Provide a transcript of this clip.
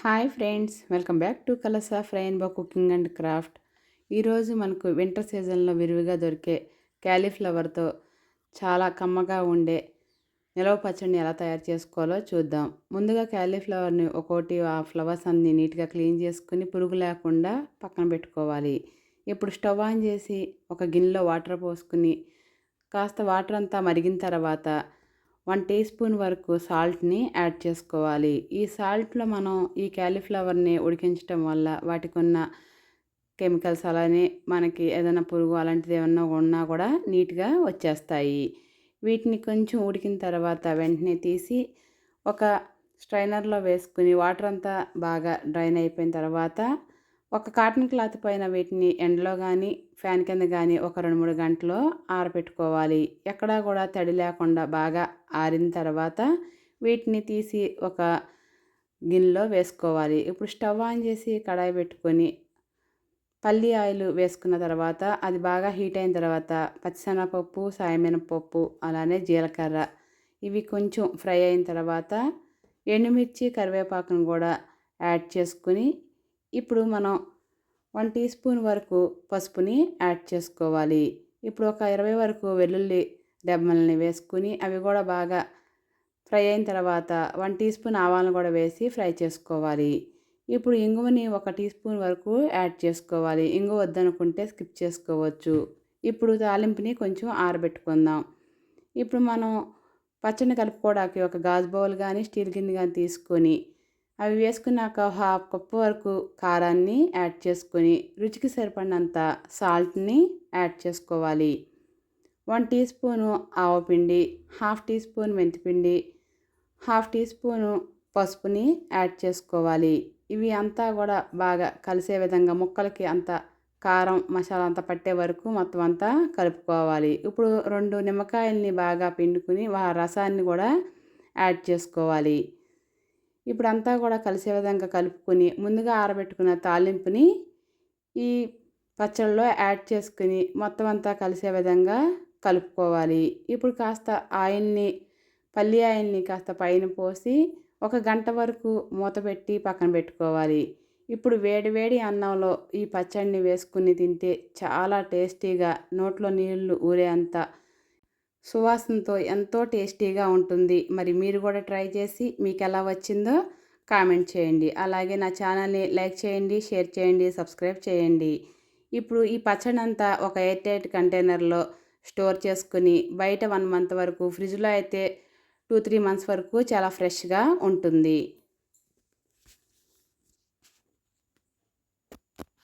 Hi friends welcome back to colours of rainbow cooking and craft. ఈరోజు మనకు winter సీజన్లో విరివిగా దొరికే క్యాలీఫ్లవర్తో చాలా కమ్మగా ఉండే నిలవ పచ్చడిని ఎలా తయారు చేసుకోవాలో చూద్దాం. ముందుగా క్యాలీఫ్లవర్ని ఒక్కోటి ఆ ఫ్లవర్స్ అన్ని నీట్గా క్లీన్ చేసుకుని పురుగు లేకుండా పక్కన పెట్టుకోవాలి. ఇప్పుడు స్టవ్ ఆన్ చేసి ఒక గిన్నెలో వాటర్ పోసుకుని కాస్త వాటర్ అంతా మరిగిన తర్వాత వన్ టీ స్పూన్ వరకు సాల్ట్ని యాడ్ చేసుకోవాలి. ఈ సాల్ట్లో మనం ఈ క్యాలీఫ్లవర్ని ఉడికించడం వల్ల వాటికి ఉన్న కెమికల్స్ అలానే మనకి ఏదైనా పురుగు అలాంటిది ఏమన్నా ఉన్నా కూడా నీట్గా వచ్చేస్తాయి. వీటిని కొంచెం ఉడికిన తర్వాత వెంటనే తీసి ఒక స్ట్రైనర్లో వేసుకుని వాటర్ అంతా బాగా డ్రైన్ అయిపోయిన తర్వాత ఒక కాటన్ క్లాత్ పైన వీటిని ఎండలో కానీ ఫ్యాన్ కింద కానీ ఒక రెండు మూడు గంటలు ఆరబెట్టుకోవాలి. ఎక్కడా కూడా తడి లేకుండా బాగా ఆరిన తర్వాత వీటిని తీసి ఒక గిన్నెలో వేసుకోవాలి. ఇప్పుడు స్టవ్ ఆన్ చేసి కడాయి పెట్టుకొని పల్లి ఆయిల్ వేసుకున్న తర్వాత అది బాగా హీట్ అయిన తర్వాత పచ్చిశనగపప్పు సాయమినపప్పు అలానే జీలకర్ర ఇవి కొంచెం ఫ్రై అయిన తర్వాత ఎండుమిర్చి కరివేపాకును కూడా యాడ్ చేసుకుని ఇప్పుడు మనం వన్ టీ స్పూన్ వరకు పసుపుని యాడ్ చేసుకోవాలి. ఇప్పుడు ఒక ఇరవై వరకు వెల్లుల్లి దెబ్బల్ని వేసుకుని అవి కూడా బాగా ఫ్రై అయిన తర్వాత వన్ టీ స్పూన్ ఆవాలను కూడా వేసి ఫ్రై చేసుకోవాలి. ఇప్పుడు ఇంగువని ఒక టీ స్పూన్ వరకు యాడ్ చేసుకోవాలి. ఇంగువ వద్దనుకుంటే స్కిప్ చేసుకోవచ్చు. ఇప్పుడు తాలింపుని కొంచెం ఆరబెట్టుకుందాం. ఇప్పుడు మనం పచ్చడిని కలుపుకోవడానికి ఒక గాజు బౌల్ కానీ స్టీల్ గిన్నె కానీ తీసుకొని అవి వేసుకున్నాక హాఫ్ కప్పు వరకు కారాన్ని యాడ్ చేసుకొని రుచికి సరిపడినంత సాల్ట్ని యాడ్ చేసుకోవాలి. వన్ టీ స్పూను ఆవపిండి హాఫ్ టీ స్పూన్ మెంతిపిండి హాఫ్ టీ స్పూను పసుపుని యాడ్ చేసుకోవాలి. ఇవి అంతా కూడా బాగా కలిసే విధంగా ముక్కలకి అంత కారం మసాలా అంతా పట్టే వరకు మొత్తం అంతా కలుపుకోవాలి. ఇప్పుడు రెండు నిమ్మకాయల్ని బాగా పిండుకుని ఆ రసాన్ని కూడా యాడ్ చేసుకోవాలి. ఇప్పుడు అంతా కూడా కలిసే విధంగా కలుపుకొని ముందుగా ఆరబెట్టుకున్న తాలింపుని ఈ పచ్చళ్ళలో యాడ్ చేసుకుని మొత్తం అంతా కలిసే విధంగా కలుపుకోవాలి. ఇప్పుడు కాస్త ఆయిల్ని పల్లి ఆయిల్ని కాస్త పైన పోసి ఒక గంట వరకు మూత పెట్టి పక్కన పెట్టుకోవాలి. ఇప్పుడు వేడి వేడి అన్నంలో ఈ పచ్చడిని వేసుకుని తింటే చాలా టేస్టీగా నోట్లో నీళ్ళు ఊరే అంత సువాసనతో ఎంతో టేస్టీగా ఉంటుంది. మరి మీరు కూడా ట్రై చేసి మీకు ఎలా వచ్చిందో కామెంట్ చేయండి. అలాగే నా ఛానల్ని లైక్ చేయండి షేర్ చేయండి సబ్స్క్రైబ్ చేయండి. ఇప్పుడు ఈ పచ్చడి అంతా ఒక ఎయిర్ టైట్ కంటైనర్లో స్టోర్ చేసుకుని బయట వన్ మంత్ వరకు ఫ్రిడ్జ్లో అయితే టూ త్రీ మంత్స్ వరకు చాలా ఫ్రెష్గా ఉంటుంది.